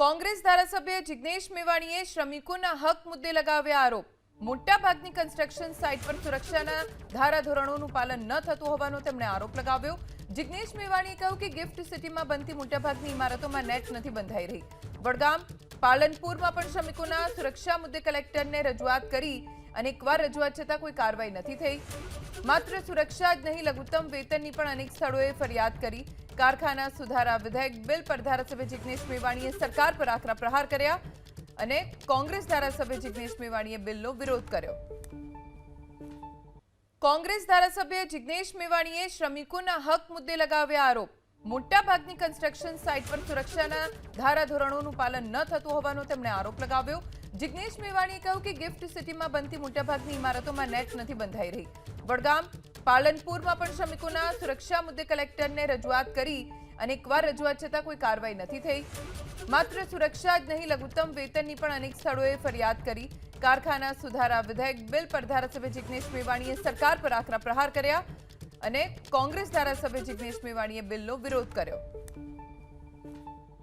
કોંગ્રેસ ધારાસભ્ય જિગ્નેશ મેવાણીએ શ્રમિકોના હક મુદ્દે લગાવ્યા આરોપ. મોટાભાગની કન્સ્ટ્રક્શન સાઇટ પર સુરક્ષાના ધારાધોરણોનું પાલન ન થતું હોવાનો તેમણે આરોપ લગાવ્યો. જિગ્નેશ મેવાણીએ કહ્યું કે ગિફ્ટ સિટીમાં બનતી મોટાભાગની ઇમારતોમાં નેટ નથી બંધાઈ રહી. વડગામ પાલનપુરમાં પણ શ્રમિકોના સુરક્ષા મુદ્દે કલેક્ટરને રજૂઆત કરી. અનેકવાર રજૂઆત છતાં કોઈ કાર્યવાહી નથી થઈ. માત્ર સુરક્ષા જ નહીં, લઘુત્તમ વેતનની પણ અનેક સ્થળોએ ફરિયાદ કરી. કારખાના સુધારા વિધેયક બિલ પર ધારાસભ્ય જિગ્નેશ મેવાણીએ સરકાર પર આકરા પ્રહાર કર્યા અને કોંગ્રેસ ધારાસભ્ય જિગ્નેશ મેવાણીએ બિલનો વિરોધ કર્યો. કોંગ્રેસ ધારાસભ્ય જિગ્નેશ મેવાણીએ શ્રમિકોના હક મુદ્દે લગાવ્યા આરોપ. મોટાભાગની કન્સ્ટ્રક્શન સાઇટ પર સુરક્ષાના ધારાધોરણોનું પાલન ન થતું હોવાનો તેમણે આરોપ લગાવ્યો. જિગ્નેશ મેવાણીએ કહ્યું કે ગિફ્ટ સિટીમાં બનતી મોટાભાગની ઇમારતોમાં નેટ નથી બંધાઈ રહી. વડગામ, પાલનપુરમાં પણ શ્રમિકોના સુરક્ષા મુદ્દે કલેક્ટરને રજૂઆત કરી અનેકવાર રજૂઆત છતાં કોઈ કાર્યવાહી નથી થઈ. માત્ર સુરક્ષા જ નહીં, લઘુત્તમ વેતનની પણ અનેક સ્થળોએ ફરિયાદ કરી. કારખાના સુધારા વિધેયક બિલ પર ધારાસભ્ય જિગ્નેશ મેવાણીએ સરકાર પર આકરા પ્રહાર કર્યા. અને કોંગ્રેસ ધારાસભ્ય જિગ્નેશ મેવાણીએ બિલનો વિરોધ કર્યો.